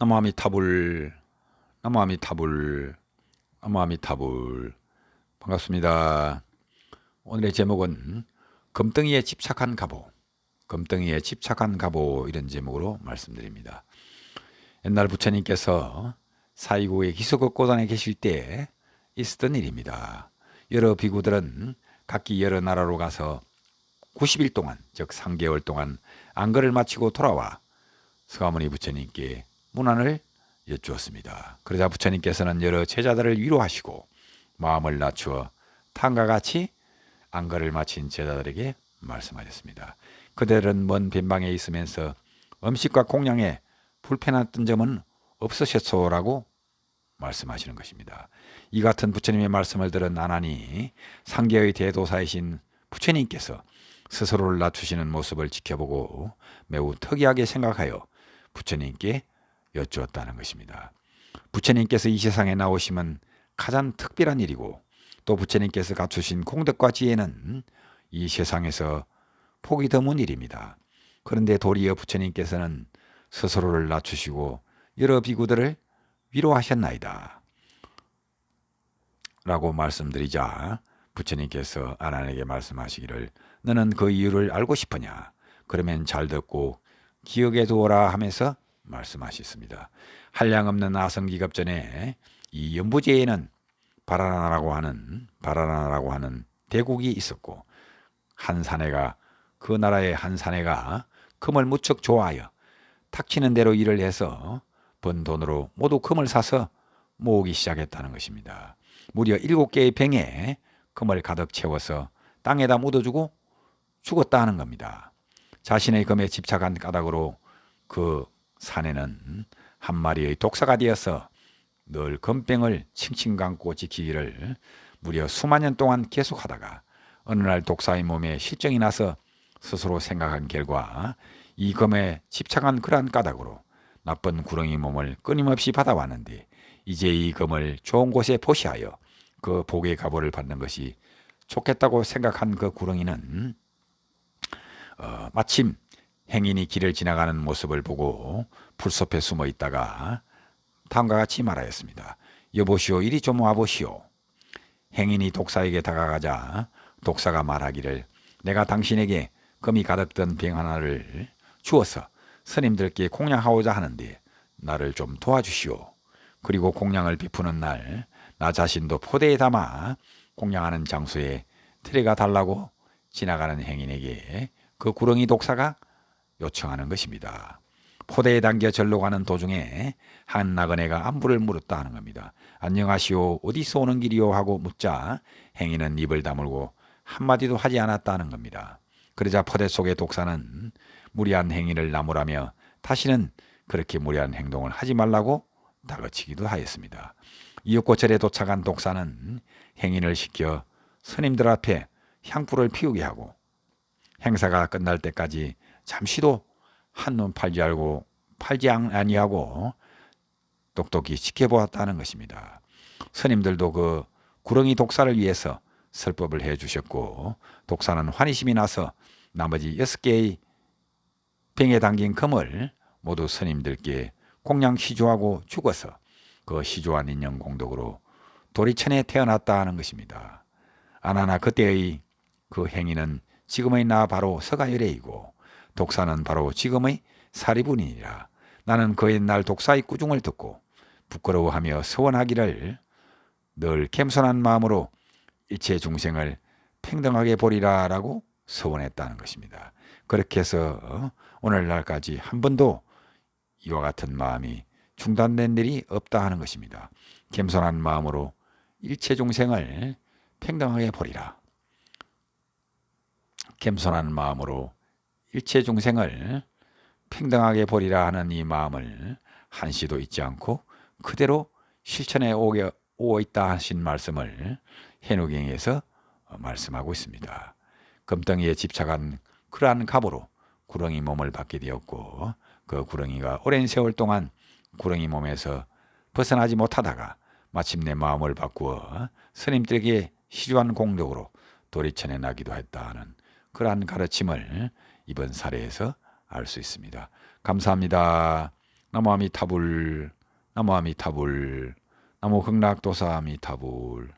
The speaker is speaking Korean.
나무아미타불 나무아미타불 나무아미타불 반갑습니다. 오늘의 제목은 금덩이에 집착한 갑오 금덩이에 집착한 갑오 이런 제목으로 말씀드립니다. 옛날 부처님께서 사이고의 기소급고단에 계실 때 있었던 일입니다. 여러 비구들은 각기 여러 나라로 가서 90일 동안 즉 3개월 동안 안거를 마치고 돌아와 서가모니 부처님께 문안을 여쭈었습니다. 그러자 부처님께서는 여러 제자들을 위로하시고 마음을 낮추어 탕과 같이 안가를 마친 제자들에게 말씀하셨습니다. 그들은 먼 변방에 있으면서 음식과 공양에 불편했던 점은 없으셨소라고 말씀하시는 것입니다. 이 같은 부처님의 말씀을 들은 아나니 상계의 대도사이신 부처님께서 스스로를 낮추시는 모습을 지켜보고 매우 특이하게 생각하여 부처님께 여쭈었다는 것입니다. 부처님께서 이 세상에 나오시면 가장 특별한 일이고 또 부처님께서 갖추신 공덕과 지혜는 이 세상에서 폭이 드문 일입니다. 그런데 도리어 부처님께서는 스스로를 낮추시고 여러 비구들을 위로하셨나이다. 라고 말씀드리자 부처님께서 아난에게 말씀하시기를 너는 그 이유를 알고 싶으냐? 그러면 잘 듣고 기억에 두어라 하면서 말씀하셨습니다. 한량없는 아성기급 전에 이 연부제에는 바라나라고 하는 바라나라고 하는 대국이 있었고 한 사내가 그 나라의 한 사내가 금을 무척 좋아하여 탁치는 대로 일을 해서 번 돈으로 모두 금을 사서 모으기 시작했다는 것입니다. 무려 일곱 개의 병에 금을 가득 채워서 땅에다 묻어주고 죽었다 하는 겁니다. 자신의 금에 집착한 까닭으로 그 사내는 한 마리의 독사가 되어서 늘 금병을 칭칭 감고 지키기를 무려 수만 년 동안 계속하다가 어느 날 독사의 몸에 실정이 나서 스스로 생각한 결과 이 검에 집착한 그러한 까닭으로 나쁜 구렁이 몸을 끊임없이 받아왔는데 이제 이 검을 좋은 곳에 포시하여 그 복의 가보를 받는 것이 좋겠다고 생각한 그 구렁이는 어, 마침 행인이 길을 지나가는 모습을 보고 풀숲에 숨어 있다가 다음과 같이 말하였습니다. 여보시오 이리 좀 와보시오. 행인이 독사에게 다가가자 독사가 말하기를 내가 당신에게 금이 가득 든병 하나를 주어서 스님들께 공양하고자 하는데 나를 좀 도와주시오. 그리고 공양을 비푸는 날 나 자신도 포대에 담아 공양하는 장소에 들어가 달라고 지나가는 행인에게 그 구렁이 독사가 요청하는 것입니다. 포대에 담겨 절로 가는 도중에 한 나그네가 안부를 물었다 하는 겁니다. 안녕하시오 어디서 오는 길이요 하고 묻자 행인은 입을 다물고 한마디도 하지 않았다는 겁니다. 그러자 포대 속의 독사는 무리한 행위를 나무라며 다시는 그렇게 무리한 행동을 하지 말라고 다그치기도 하였습니다. 이윽고절에 도착한 독사는 행인을 시켜 스님들 앞에 향불을 피우게 하고 행사가 끝날 때까지 잠시도 한눈 팔지 알고 팔지 아니하고 똑똑히 지켜보았다는 것입니다. 스님들도 그 구렁이 독사를 위해서 설법을 해 주셨고 독사는 환희심이 나서 나머지 여섯 개의 병에 담긴 금을 모두 스님들께 공양 시조하고 죽어서 그 시조한 인연 공덕으로 도리천에 태어났다 하는 것입니다. 아나나 그때의 그 행위는 지금의 나 바로 서가열애이고 독사는 바로 지금의 사리분이니라. 나는 그 옛날 독사의 꾸중을 듣고 부끄러워하며 서원하기를 늘 겸손한 마음으로 일체 중생을 평등하게 보리라라고 서원했다는 것입니다. 그렇게 해서 오늘날까지 한 번도 이와 같은 마음이 중단된 일이 없다 하는 것입니다. 겸손한 마음으로 일체 중생을 평등하게 보리라. 겸손한 마음으로 일체 중생을 평등하게 보리라 하는 이 마음을 한시도 잊지 않고 그대로 실천해 오게 오고 있다 하신 말씀을 해누경에서 말씀하고 있습니다. 금덩이에 집착한 그러한 갑으로 구렁이 몸을 받게 되었고 그 구렁이가 오랜 세월 동안 구렁이 몸에서 벗어나지 못하다가 마침내 마음을 바꾸어 스님들에게 시주한 공덕으로 도리천에 나기도 했다는 그러한 가르침을 이번 사례에서 알 수 있습니다. 감사합니다. 나무 아미 타불 나무 아미 타불 나무 극락도사 아미 타불